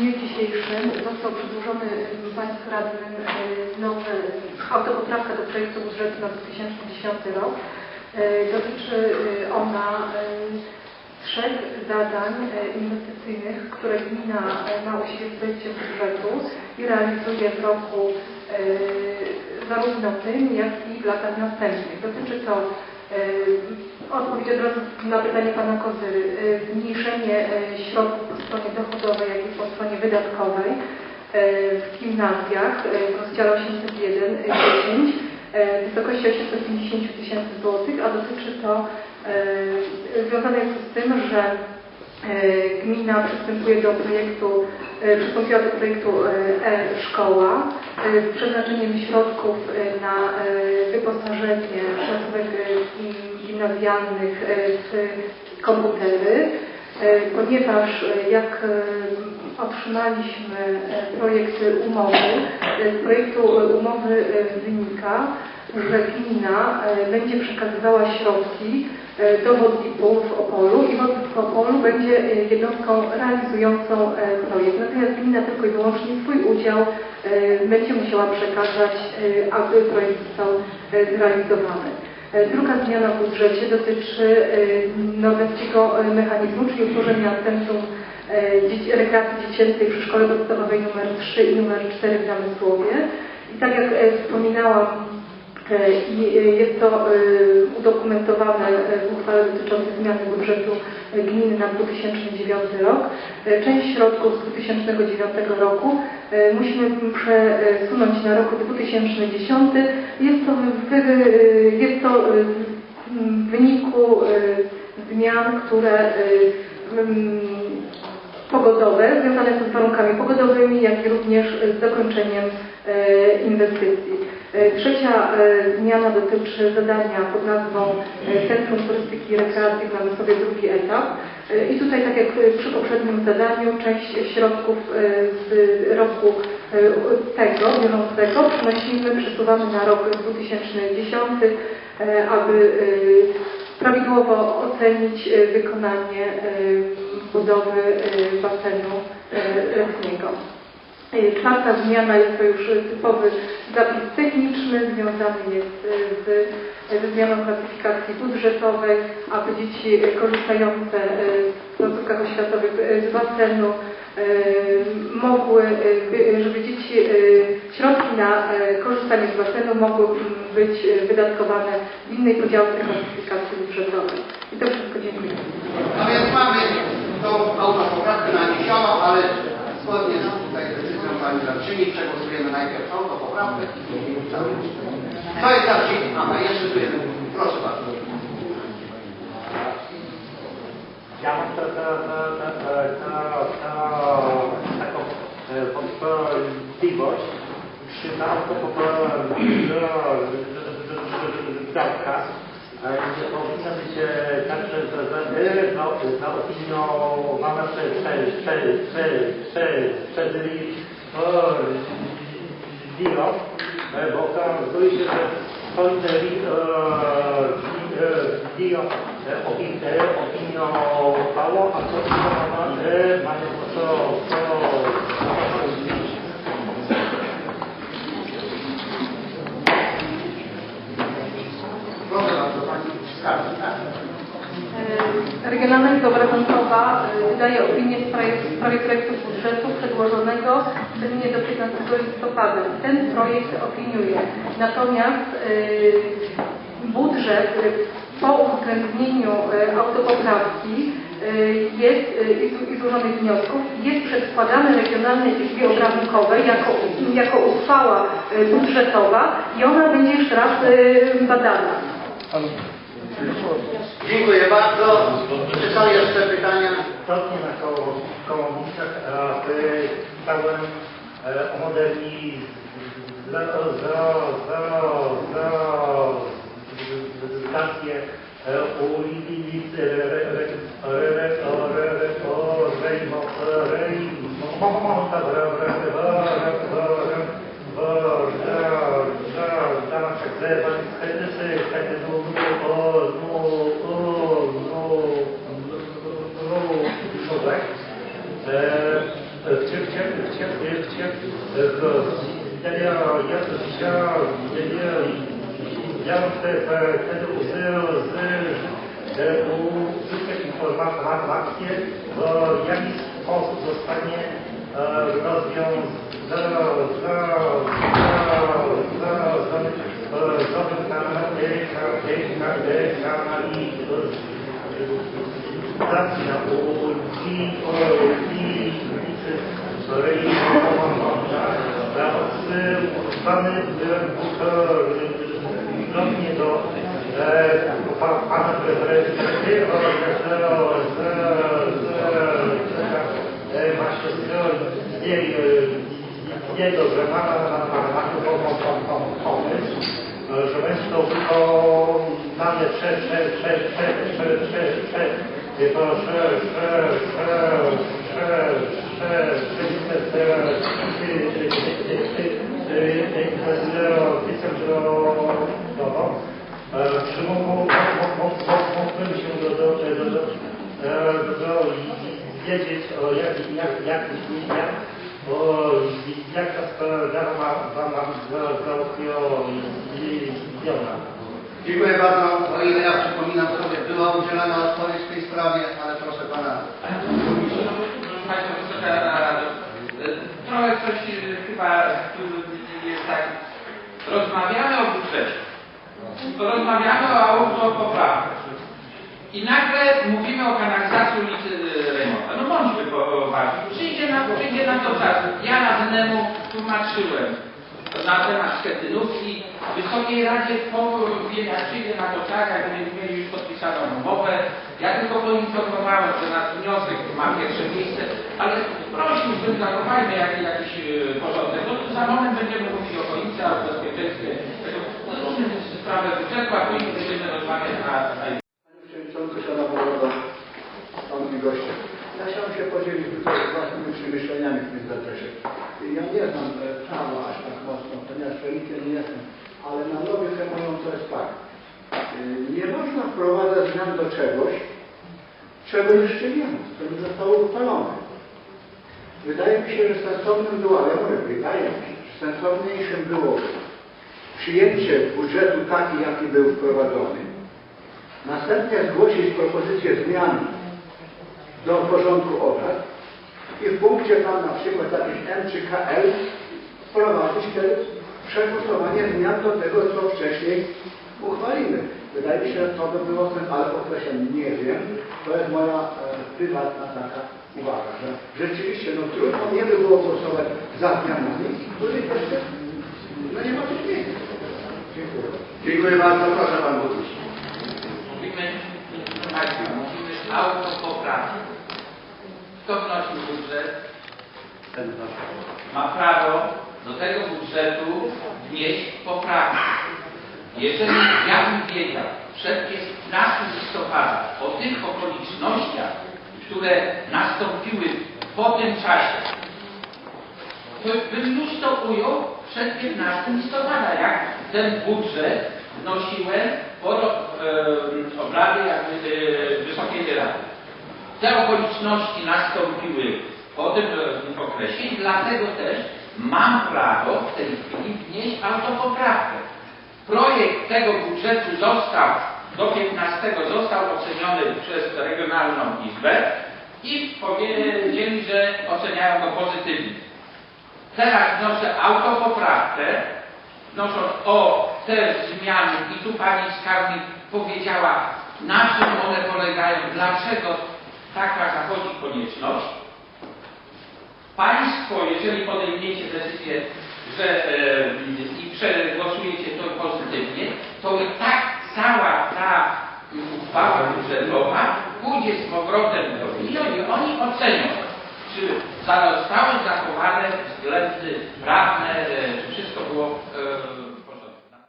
dniu dzisiejszym został przedłożony Państwu Radnym y, nowy autopoprawka do projektu budżetu na 2010 rok. Y, Dotyczy y, ona trzech zadań inwestycyjnych, które gmina ma u siebie w projekcie budżetu i realizuje w roku zarówno tym, jak i w latach następnych. Dotyczy to Odpowiedź od razu na pytanie Pana Kozyry. Zmniejszenie środków stronie dochodowej, jak i po stronie wydatkowej y, w gimnazjach y, w rozdziale 801 y, 10 y, w wysokości 850 tysięcy złotych, a dotyczy to związane jest z tym, że gmina przystępuje do projektu, przystąpiła do projektu e-szkoła z przeznaczeniem środków na wyposażenie placówek gimnazjalnych e, w komputery, e, ponieważ e, jak otrzymaliśmy projekt umowy, z projektu umowy wynika, że gmina będzie przekazywała środki do Wodlipu w Opolu i Wodlip w Opolu będzie jednostką realizującą projekt. Natomiast gmina tylko i wyłącznie swój udział będzie musiała przekazać, aby projekt został zrealizowany. Druga zmiana w budżecie dotyczy norweskiego mechanizmu, czyli utworzenia Centrum Rekreacji Dziecięcej przy Szkole Podstawowej nr 3 i nr 4 w Namysłowie. I tak jak wspominałam, i jest to udokumentowane w uchwale dotyczącej zmiany budżetu gminy na 2009 rok. Część środków z 2009 roku musimy przesunąć na rok 2010. Jest to w, jest to w wyniku zmian, które pogodowe, związane są z warunkami pogodowymi, jak i również z zakończeniem inwestycji. Trzecia zmiana dotyczy zadania pod nazwą Centrum Turystyki i Rekreacji w Namysłowie drugi etap. I tutaj, tak jak przy poprzednim zadaniu, część środków z roku tego, bieżącego przenosimy, przesuwamy na rok 2010, aby prawidłowo ocenić wykonanie budowy basenu letniego. Czwarta zmiana jest to już typowy zapis techniczny, związany jest z, ze zmianą klasyfikacji budżetowej, aby dzieci korzystające w placówkach oświatowych z basenu mogły, żeby dzieci, środki na korzystanie z basenu mogły być wydatkowane w innej podziałce klasyfikacji budżetowej. I to wszystko dziękuję. No więc mamy tą autopoprawkę naniesioną, ale zgodnie z Pani Radczyni przegłosujemy najpierw autopoprawkę i później cały To jest wsi- Aha, jeszcze tu jeden. Proszę bardzo. Ja mam to, to, to, to, to, to, to, taką e, wątpliwość, czy na autopoprawka nie powinna być e, także za- za- e, za- zaopiniowana przez, przez, przez, przez, przez, przez o, Dio, e, bo okazuje się, że sądy Dio opiniowało, a co opiniowane mają co, co, Proszę bardzo, Pani Skarbnik, tak? E, Regionalna Izba Obrachunkowa e, wydaje opinię w sprawie, w sprawie projektu budżetu przedłożonego w terminie do 15 listopada. Ten projekt opiniuje. Natomiast e, budżet e, po uwzględnieniu autopoprawki jest, i złożonych wniosków jest przedkładany Regionalnej Izbie Obrachunkowej jako, jako uchwała budżetowa i ona będzie jeszcze raz badana. Dziękuję bardzo. Czy są jeszcze pytania? Istotnie na koło, kołownicach pytałem e, o modernizację e, ulicy Chciałem życia w Rosji. Ja, ja, ja, ja, ja, ja wtedy uzyskać informację, w jaki sposób zostanie rozwiązany kanalizacji na ulicy Odsyłany wielokrotnie do e, pana prezydenta, właśnie z jego, że ma na pomysł, że będzie to wykonane przez, przez, przez, przez, przez, przez, przez, to, że, że, że, że, że, czy mógłbym się do, do, do, do, do, wiedzieć o jak, jak, jak, jak, o jak ta sprawa ma załatwiona. Dziękuję bardzo. O ile ja przypominam sobie, była udzielana odpowiedź w tej sprawie, ale proszę pana. Proszę Państwa, Wysoka Rado, trochę coś e, chyba tu jest tak. Rozmawiamy o budżecie, rozmawiamy o autopoprawkach i nagle mówimy o kanalizacji ulicy Rejmonta. No bądźmy poważni. Przyjdzie na, przyjdzie na to czas. Ja lat temu tłumaczyłem na temat Schetynówki. Wysokiej Radzie powiem, jak przyjdzie na to czas, jak będziemy mieli już podpisaną umowę. Ja tylko poinformowałem, że nasz wniosek ma pierwsze miejsce, ale prosiłbym, zachowajmy jakiś, jakiś e, porządek. No, za moment będziemy mówić o końcu, o bezpieczeństwie. No, różne sprawy budżetu, a później będziemy rozmawiać na, na Panie Przewodniczący, Szanowna Rado, Szanowni goście. Ja chciałem się podzielić tutaj własnymi przemyśleniami w tym zakresie. Ja nie znam e, prawa aż tak mocno, ponieważ rolnikiem nie jestem, ale na logikę moją to jest tak. E, Nie można wprowadzać zmian do czegoś, czego jeszcze nie ma, co nie zostało uchwalone. Wydaje mi się, że sensownym było, ale mówię, wydaje mi się, że sensowniejszym było przyjęcie budżetu taki, jaki był wprowadzony, Następnie zgłosić propozycję zmian do porządku obrad i w punkcie tam na przykład jakiś M czy KL wprowadzić te przegłosowanie zmian do tego, co wcześniej uchwalimy. Wydaje mi się, że to by było ten, ale podkreślam, nie wiem, to jest moja e, prywatna taka uwaga, że rzeczywiście no trudno nie by było głosować za zmianami, których jeszcze no nie ma tych miejsc. Dziękuję. Dziękuję bardzo. Proszę pan burmistrz. Mówimy, Państwa, mówimy autopoprawki. Kto wnosi budżet, ma prawo do tego budżetu wnieść poprawki. Jeżeli ja bym wiedział przed 15 listopada o tych okolicznościach, które nastąpiły po tym czasie, to bym już to ujął przed 15 listopada, jak ten budżet wnosiłem pod e, obrady jakby, e, Wysokiej Rady. Te okoliczności nastąpiły po tym okresie i dlatego też mam prawo w tej chwili wnieść autopoprawkę. Projekt tego budżetu został do 15 został oceniony przez Regionalną Izbę i powiedzieli, że oceniają go pozytywnie. Teraz wnoszę autopoprawkę, wnosząc o te zmiany i tu pani skarbnik powiedziała, na czym one polegają, dlaczego taka zachodzi konieczność. Państwo, jeżeli podejmiecie decyzję, że e, i przegłosujecie to pozytywnie, to i tak cała ta uchwała budżetowa pójdzie z powrotem do RIO i oni ocenią, czy zostały zachowane względy prawne,